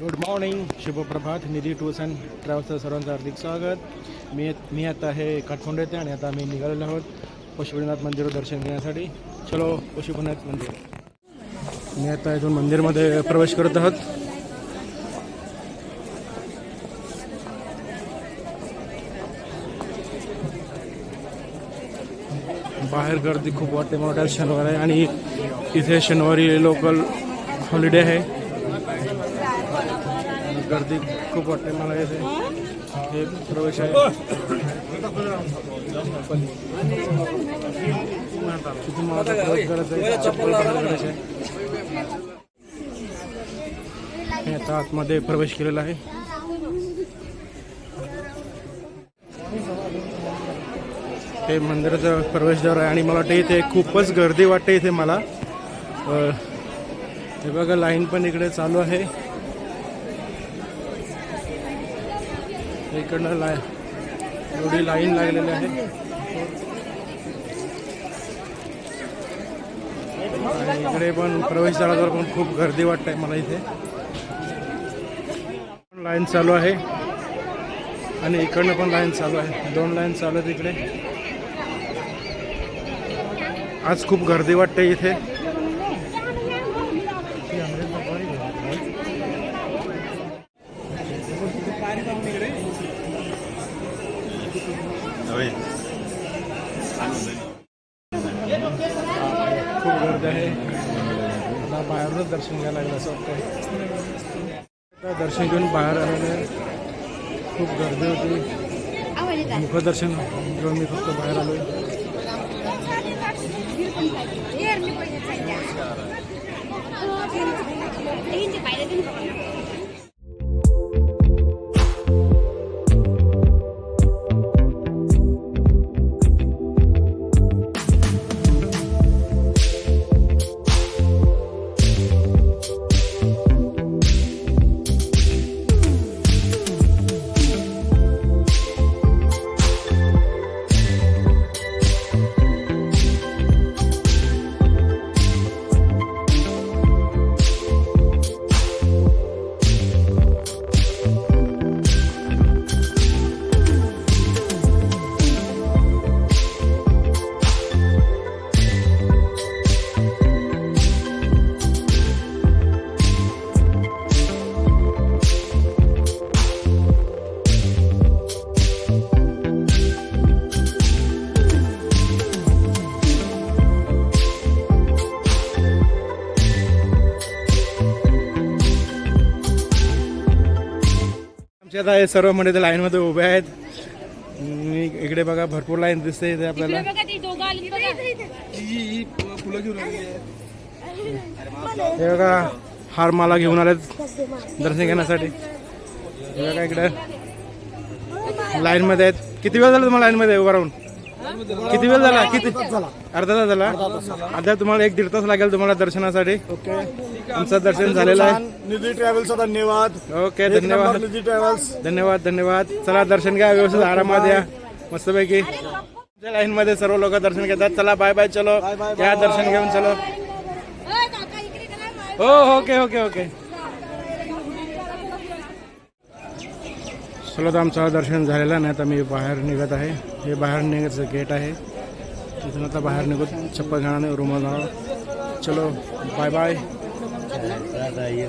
Good morning शुभप्रभात Nidhi tours and ट्रॅव्हल्सचं सर्वांचं हार्दिक स्वागत मी मी आता हे काठमांडू येते आणि आता आम्ही निघालेलो आहोत पशुपतीनाथ मंदिर दर्शन घेण्यासाठी. चलो पशुपतीनाथ मंदिर. मी आता इथून मंदिरमध्ये प्रवेश करत आहोत. बाहेर गर्दी खूप वाटते मला वाटतं शनिवार आहे आणि इथे शनिवारी लोकल हॉलिडे आहे. गर्दी खूप वाटते मला इथे. हे प्रवेश आहे. तिथे मला आता प्रवेश करायचा आहे. चप्पल आहे. मी आता आतमध्ये प्रवेश केलेला आहे. हे मंदिराचं प्रवेशद्वार आहे आणि मला वाटतं इथे खूपच गर्दी वाटते इथे मला. हे बघा लाईन पण इकडे चालू आहे. इकडनं लाय एवढी लाईन लागलेली आहे. आणि इकडे पण प्रवेशद्वारावर पण खूप गर्दी वाटते मला इथे. लाईन चालू आहे. आणि इकडनं पण लाईन चालू आहे. दोन लाईन चालू आहेत इकडे. आज खूप गर्दी वाटते इथे. खूप गर्दी आहे मला बाहेरूनच दर्शन घ्यायला लागलं असं वाटतं दर्शन घेऊन बाहेर आलेलं खूप गर्दी होती मुखदर्शन घेऊन मी फक्त बाहेर आलो आहे आता हे सर्व मंडळी लाईनमध्ये उभे आहेत. मी इकडे बघा भरपूर लाईन दिसते इथे आपल्याला. ती हे बघा हार माला घेऊन आलेत दर्शन घेण्यासाठी हे बघा इकडे. लाईन मध्ये आहेत. किती वेळ झाला तुम्हाला लाईन मध्ये उभा राहून? किती वेळ झाला? किती? अर्धा तास झाला. आता तुम्हाला एक दीड तास लागेल तुम्हाला दर्शनासाठी. ओके. आमचं दर्शन झालेलं आहे. निधी ट्रॅव्हल्सचा धन्यवाद. ओके धन्यवाद. निधी ट्रॅव्हल्स. धन्यवाद धन्यवाद. चला दर्शन घ्या व्यवस्थित आरामात या. मस्तपैकी. लाईन मध्ये सर्व लोक दर्शन घेतात चला बाय बाय चलो. या दर्शन घेऊन चलो. हो ओके ओके ओके. चलो तर आमचं दर्शन झालेलं नाही आता मी बाहेर निघत आहे. हे बाहेर निघायचं गेट आहे. तिथून आता बाहेर निघत चप्पल घालणे रूम जाणार चलो बाय बाय Entrada aí,